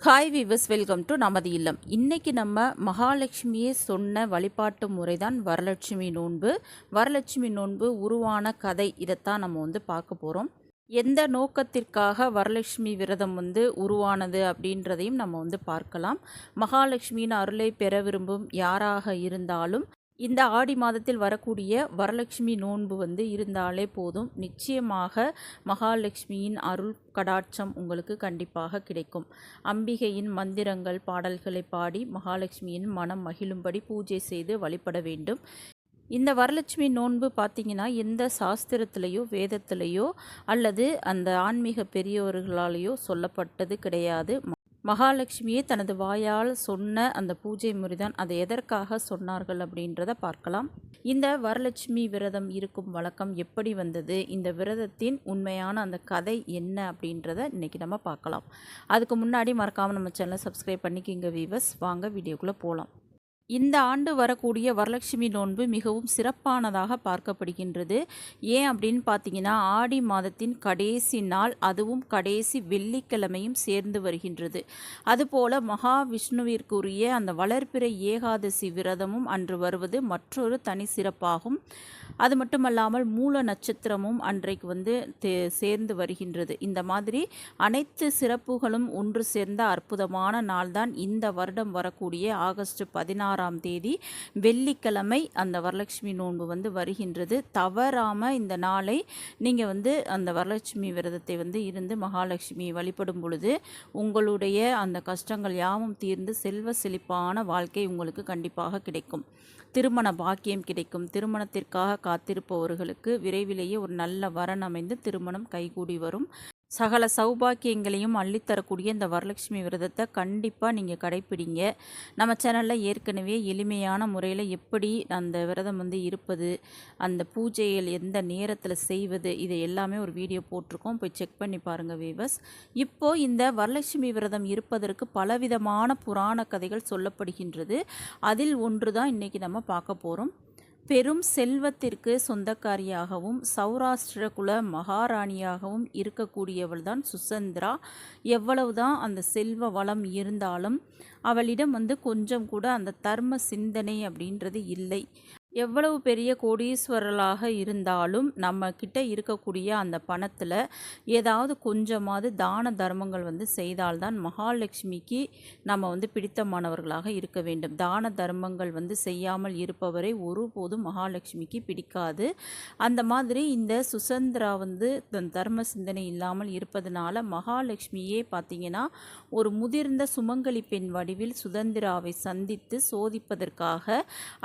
Hi viewers welcome to நமது இல்லம் இன்றைக்கி நம்ம மகாலட்சுமியே சொன்ன வழிபாட்டு முறை தான் வரலட்சுமி நோன்பு வரலட்சுமி நோன்பு உருவான கதை இதைத்தான் நம்ம வந்து பார்க்க போகிறோம் எந்த நோக்கத்திற்காக வரலட்சுமி விரதம் வந்து உருவானது அப்படின்றதையும் நம்ம வந்து பார்க்கலாம் மகாலட்சுமியின் அருளை பெற விரும்பும் யாராக இருந்தாலும் இந்த ஆடி மாதத்தில் வரக்கூடிய வரலட்சுமி நோன்பு வந்து இருந்தாலே போதும். நிச்சயமாக மகாலட்சுமியின் அருள் கடாட்சம் உங்களுக்கு கண்டிப்பாக கிடைக்கும். அம்பிகையின் மந்திரங்கள் பாடல்களை பாடி மகாலட்சுமியின் மனம் மகிழும்படி பூஜை செய்து வழிபட வேண்டும். இந்த வரலட்சுமி நோன்பு பார்த்தீங்கன்னா எந்த சாஸ்திரத்திலேயோ வேதத்திலேயோ அல்லது அந்த ஆன்மீக பெரியவர்களாலேயோ சொல்லப்பட்டது கிடையாது. மகாலட்சுமியே தனது வாயால் சொன்ன அந்த பூஜை முறைதான் அதை எதற்காக சொன்னார்கள் அப்படின்றத பார்க்கலாம். இந்த வரலட்சுமி விரதம் இருக்கும் வழக்கம் எப்படி வந்தது? இந்த விரதத்தின் உண்மையான அந்த கதை என்ன அப்படின்றத இன்றைக்கி நம்ம பார்க்கலாம். அதுக்கு முன்னாடி மறக்காமல் நம்ம சேனலை சப்ஸ்கிரைப் பண்ணிக்கிங்க வீவர்ஸ் வாங்க வீடியோக்குள்ளே போகலாம் இந்த ஆண்டு வரக்கூடிய வரலட்சுமி நோன்பு மிகவும் சிறப்பானதாக பார்க்கப்படுகின்றது. ஏன் அப்படின்னு பார்த்தீங்கன்னா ஆடி மாதத்தின் கடைசி நாள் அதுவும் கடைசி வெள்ளிக்கிழமையும் சேர்ந்து வருகின்றது. அதுபோல மகாவிஷ்ணுவிற்குரிய அந்த வளர்ப்பிறை ஏகாதசி விரதமும் அன்று வருவது மற்றொரு தனி சிறப்பாகும். அது மட்டுமல்லாமல் மூல நட்சத்திரமும் அன்றைக்கு வந்து சேர்ந்து வருகின்றது. இந்த மாதிரி அனைத்து சிறப்புகளும் ஒன்று சேர்ந்த அற்புதமான நாள்தான் இந்த வருடம் வரக்கூடிய ஆகஸ்ட் பதினாறாம் தேதி வெள்ளிக்கிழமை அந்த வரலட்சுமி நோன்பு வந்து வருகின்றது. தவறாமல் இந்த நாளை நீங்கள் வந்து அந்த வரலட்சுமி விரதத்தை வந்து இருந்து மகாலட்சுமியை வழிபடும் பொழுது உங்களுடைய அந்த கஷ்டங்கள் யாவும் தீர்ந்து செல்வ செழிப்பான வாழ்க்கை உங்களுக்கு கண்டிப்பாக கிடைக்கும். திருமண பாக்கியம் கிடைக்கும். திருமணத்திற்காக காத்திருப்பவர்களுக்கு விரைவிலேயே ஒரு நல்ல வரன் அமைந்து திருமணம் கைகூடி வரும். சகல சௌபாக்கியங்களையும் அள்ளித்தரக்கூடிய இந்த வரலட்சுமி விரதத்தை கண்டிப்பாக நீங்கள் கடைப்பிடிங்க. நம்ம சேனலில் ஏற்கனவே எளிமையான முறையில் எப்படி அந்த விரதம் வந்து இருப்பது அந்த பூஜைகள் எந்த நேரத்தில் செய்வது இதை எல்லாமே ஒரு வீடியோ போட்டிருக்கோம். போய் செக் பண்ணி பாருங்கள் வீவர்ஸ் இப்போது இந்த வரலட்சுமி விரதம் இருப்பதற்கு பலவிதமான புராண கதைகள் சொல்லப்படுகின்றது. அதில் ஒன்று தான் இன்றைக்கி நம்ம பார்க்க போகிறோம் பெரும் செல்வத்திற்கு சொந்தக்காரியாகவும் சௌராஷ்டிர குல மகாராணியாகவும் இருக்கக்கூடியவள் தான் சுசந்திரா. எவ்வளவுதான் அந்த செல்வ வளம் இருந்தாலும் அவளிடம் வந்து கொஞ்சம் கூட அந்த தர்ம சிந்தனை அப்படின்றது இல்லை. எவ்வளவு பெரிய கோடீஸ்வரர்களாக இருந்தாலும் நம்ம கிட்ட இருக்கக்கூடிய அந்த பணத்தில் ஏதாவது கொஞ்சமாவது தான தர்மங்கள் வந்து செய்தால்தான் மகாலட்சுமிக்கு நம்ம வந்து பிடித்தமானவர்களாக இருக்க வேண்டும். தான தர்மங்கள் வந்து செய்யாமல் இருப்பவரை ஒருபோதும் மகாலட்சுமிக்கு பிடிக்காது. அந்த மாதிரி இந்த சுசந்திரா வந்து தர்ம சிந்தனை இல்லாமல் இருப்பதனால மகாலட்சுமியே பார்த்தீங்கன்னா ஒரு முதிர்ந்த சுமங்கலி பெண் வடிவில் சுதந்திராவை சந்தித்து சோதிப்பதற்காக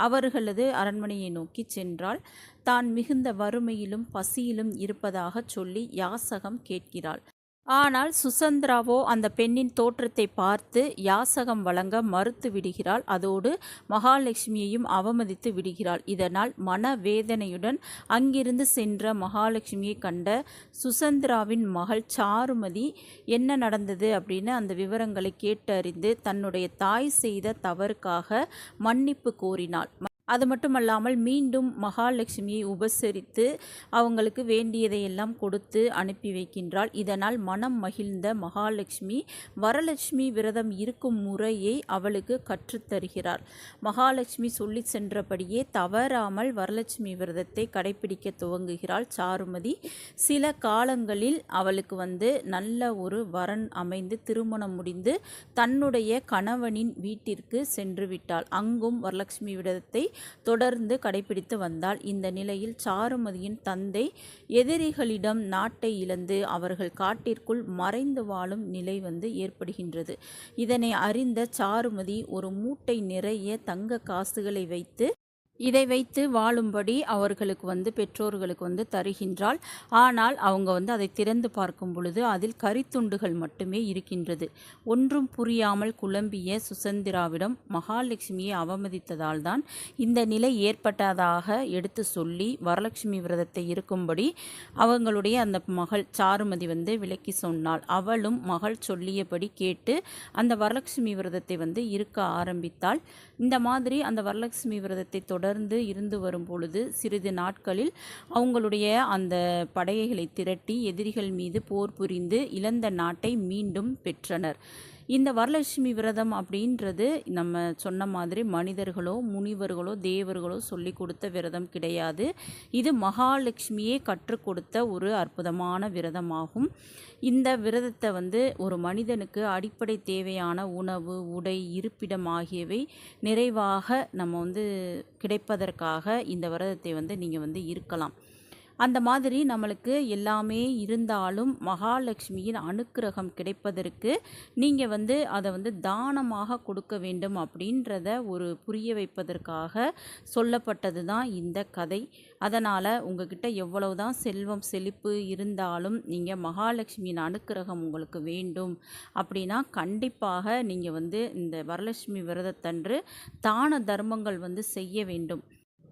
அவர்களது அரண்மனையை நோக்கி சென்றால் தான் மிகுந்த வறுமையிலும் பசியிலும் இருப்பதாகச் சொல்லி யாசகம் கேட்கிறாள். ஆனால் சுசந்திராவோ அந்த பெண்ணின் தோற்றத்தை பார்த்து யாசகம் வழங்க மறுத்து விடுகிறாள். அதோடு மகாலட்சுமியையும் அவமதித்து விடுகிறாள். இதனால் மனவேதனையுடன் அங்கிருந்து சென்ற மகாலட்சுமியை கண்ட சுசந்திராவின் மகள் சாருமதி என்ன நடந்தது? அப்படின்னு அந்த விவரங்களை கேட்டறிந்து தன்னுடைய தாய் செய்த தவறுக்காக மன்னிப்பு கோரினாள். அது மட்டுமல்லாமல் மீண்டும் மகாலட்சுமியை உபசரித்து அவங்களுக்கு வேண்டியதையெல்லாம் கொடுத்து அனுப்பி வைக்கின்றாள். இதனால் மனம் மகிழ்ந்த மகாலட்சுமி வரலட்சுமி விரதம் இருக்கும் முறையை அவளுக்கு கற்றுத்தருகிறார் மகாலட்சுமி சொல்லி சென்றபடியே தவறாமல் வரலட்சுமி விரதத்தை கடைபிடிக்க துவங்குகிறாள் சாருமதி. சில காலங்களில் அவளுக்கு வந்து நல்ல ஒரு வரன் அமைந்து திருமணம் முடிந்து தன்னுடைய கணவனின் வீட்டிற்கு சென்று விட்டாள். அங்கும் வரலட்சுமி விரதத்தை தொடர்ந்து கடைபிடித்து வந்தால் இந்த நிலையில் சாருமதியின் தந்தை எதிரிகளிடம் நாட்டை இழந்து அவர்கள் காட்டிற்குள் மறைந்து வாழும் நிலை வந்து ஏற்படுகின்றது. இதனை அறிந்த சாருமதி ஒரு மூட்டை நிறைய தங்க காசுகளை வைத்து இதை வைத்து வாழும்படி அவர்களுக்கு வந்து பெற்றோர்களுக்கு வந்து தருகின்றாள். ஆனால் அவங்க வந்து அதை திறந்து பார்க்கும் பொழுது அதில் கரித்துண்டுகள் மட்டுமே இருக்கின்றது. ஒன்றும் புரியாமல் குழம்பிய சுசந்திராவிடம் மகாலட்சுமியை அவமதித்ததால் தான் இந்த நிலை ஏற்பட்டதாக எடுத்து சொல்லி வரலட்சுமி விரதத்தை இருக்கும்படி அவங்களுடைய அந்த மகள் சாருமதி வந்து விளக்கி சொன்னாள். அவளும் மகள் சொல்லியபடி கேட்டு அந்த வரலட்சுமி விரதத்தை வந்து இருக்க ஆரம்பித்தாள். இந்த மாதிரி அந்த வரலட்சுமி விரதத்தை தொடர் தொடர்ந்து இருந்து வரும் பொழுது சிறிது நாட்களில் அவங்களுடைய அந்த படையைகளை திரட்டி எதிரிகள் மீது போர் புரிந்து இழந்த நாட்டை மீண்டும் பெற்றனர். இந்த வரலட்சுமி விரதம் அப்படின்றது நம்ம சொன்ன மாதிரி மனிதர்களோ முனிவர்களோ தேவர்களோ சொல்லி கொடுத்த விரதம் கிடையாது. இது மகாலட்சுமியே கற்றுக் கொடுத்த ஒரு அற்புதமான விரதமாகும். இந்த விரதத்தை வந்து ஒரு மனிதனுக்கு அடிப்படை தேவையான உணவு உடை இருப்பிடம் ஆகியவை நிறைவாக நம்ம வந்து கிடைப்பதற்காக இந்த விரதத்தை வந்து நீங்கள் வந்து இருக்கலாம். அந்த மாதிரி நம்மளுக்கு எல்லாமே இருந்தாலும் மகாலட்சுமியின் அனுக்கிரகம் கிடைப்பதற்கு நீங்கள் வந்து அதை வந்து தானமாக கொடுக்க வேண்டும் அப்படின்றத ஒரு புரிய வைப்பதற்காக சொல்லப்பட்டது தான் இந்த கதை. அதனால் உங்ககிட்ட எவ்வளவு தான் செல்வம் செழிப்பு இருந்தாலும் நீங்கள் மகாலட்சுமியின் அனுக்கிரகம் உங்களுக்கு வேண்டும் அப்படின்னா கண்டிப்பாக நீங்கள் வந்து இந்த வரலட்சுமி விரதத்தன்று தான தர்மங்கள் வந்து செய்ய வேண்டும்.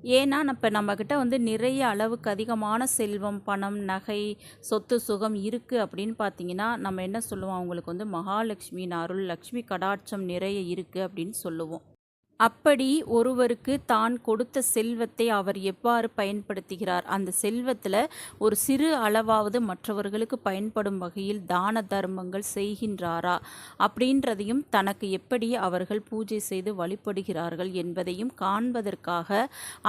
ஏன்னா இப்போ நம்மக்கிட்ட வந்து நிறைய அளவுக்கு அதிகமான செல்வம் பணம் நகை சொத்து சுகம் இருக்குது அப்படின்னு பார்த்தீங்கன்னா நம்ம என்ன சொல்லுவோம்? அவங்களுக்கு வந்து மகாலட்சுமியின் அருள் லக்ஷ்மி கடாட்சம் நிறைய இருக்குது அப்படின்னு சொல்லுவோம். அப்படி ஒருவருக்கு தான் கொடுத்த செல்வத்தை அவர் எவ்வாறு பயன்படுத்துகிறார்? அந்த செல்வத்தில் ஒரு சிறு அளவாவது மற்றவர்களுக்கு பயன்படும் வகையில் தான தர்மங்கள் செய்கின்றாரா? அப்படின்றதையும் தனக்கு எப்படி அவர்கள் பூஜை செய்து வழிபடுகிறார்கள் என்பதையும் காண்பதற்காக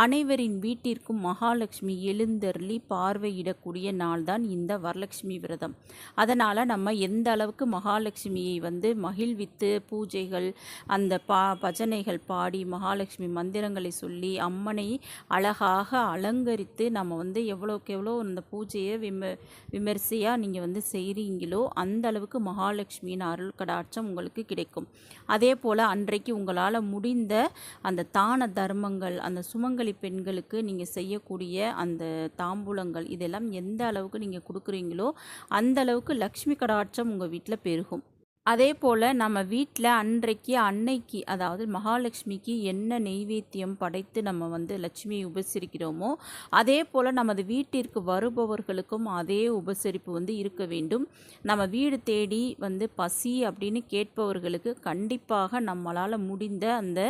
அனைவரின் வீட்டிற்கும் மகாலட்சுமி எழுந்தருளி பார்வையிடக்கூடிய நாள்தான் இந்த வரலட்சுமி விரதம். அதனால் நம்ம எந்த அளவுக்கு மகாலட்சுமியை வந்து மகிழ்வித்து பூஜைகள் அந்த பா பஜனைகள் பா பாடி மகாலட்சுமி மந்திரங்களை சொல்லி அம்மனை அழகாக அலங்கரித்து நம்ம வந்து எவ்வளோக்கு எவ்வளோ அந்த பூஜையை விம விமரிசையாக நீங்கள் வந்து செய்கிறீங்களோ அந்த அளவுக்கு மகாலட்சுமியின் அருள் கடாட்சம் உங்களுக்கு கிடைக்கும். அதே போல் அன்றைக்கு உங்களால் முடிந்த அந்த தான தர்மங்கள் அந்த சுமங்கலி பெண்களுக்கு நீங்கள் செய்யக்கூடிய அந்த தாம்பூலங்கள் இதெல்லாம் எந்த அளவுக்கு நீங்கள் கொடுக்குறீங்களோ அந்த அளவுக்கு லக்ஷ்மி கடாட்சம் உங்கள் வீட்டில் பெருகும். அதே போல் நம்ம வீட்டில் அன்றைக்கு அன்னைக்கு அதாவது மகாலட்சுமிக்கு என்ன நெய்வேத்தியம் படைத்து நம்ம வந்து லட்சுமியை உபசரிக்கிறோமோ அதே போல் நமது வீட்டிற்கு வருபவர்களுக்கும் அதே உபசரிப்பு வந்து இருக்க வேண்டும். நம்ம வீடு தேடி வந்து பசி அப்படின்னு கேட்பவர்களுக்கு கண்டிப்பாக நம்மளால் முடிந்த அந்த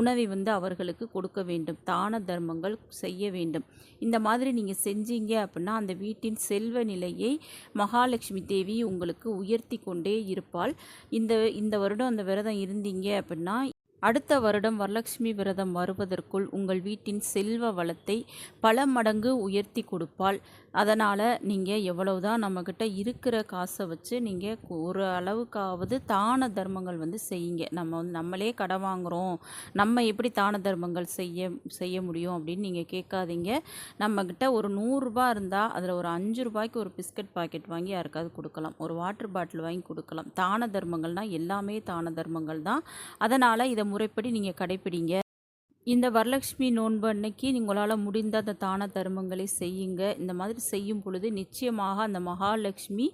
உணவை வந்து அவர்களுக்கு கொடுக்க வேண்டும். தான தர்மங்கள் செய்ய வேண்டும். இந்த மாதிரி நீங்கள் செஞ்சீங்க அப்படின்னா அந்த வீட்டின் செல்வ நிலையை மகாலட்சுமி தேவி உங்களுக்கு உயர்த்தி கொண்டே இருப்பாள். இந்த இந்த வருடம் அந்த விரதம் இருந்தீங்க அப்படின்னா அடுத்த வருடம் வரலட்சுமி விரதம் வருவதற்குள் உங்கள் வீட்டின் செல்வ வளத்தை பல மடங்கு உயர்த்தி கொடுப்பாள். அதனால் நீங்கள் எவ்வளவுதான் நம்மக்கிட்ட இருக்கிற காசை வச்சு நீங்கள் ஒரு அளவுக்காவது தான தர்மங்கள் வந்து செய்யுங்க. நம்ம வந்து நம்மளே கடை வாங்குகிறோம் நம்ம எப்படி தான தர்மங்கள் செய்ய செய்ய முடியும் அப்படின்னு நீங்கள் கேட்காதீங்க. நம்மக்கிட்ட ஒரு நூறுரூபா இருந்தால் அதில் ஒரு அஞ்சு ரூபாய்க்கு ஒரு பிஸ்கட் பாக்கெட் வாங்கி யாருக்காவது கொடுக்கலாம். ஒரு வாட்டர் பாட்டில் வாங்கி கொடுக்கலாம். தான தர்மங்கள்னால் எல்லாமே தான தர்மங்கள் தான். அதனால் இதை முறைப்படி நீங்கள் கடைப்பிடிங்க. இந்த வரலட்சுமி நோன்பு அன்னைக்கு உங்களால் முடிந்த அந்த தான தர்மங்களை செய்யுங்க. இந்த மாதிரி செய்யும் பொழுது நிச்சயமாக அந்த மகாலட்சுமி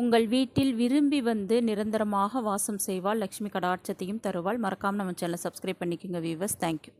உங்கள் வீட்டில் விரும்பி வந்து நிரந்தரமாக வாசம் செய்வாள். லக்ஷ்மி கடாட்சத்தையும் தருவாள். மறக்காமல் நம்ம சேனலை சப்ஸ்கிரைப் பண்ணிக்கோங்க வீவர்ஸ் தேங்க்யூ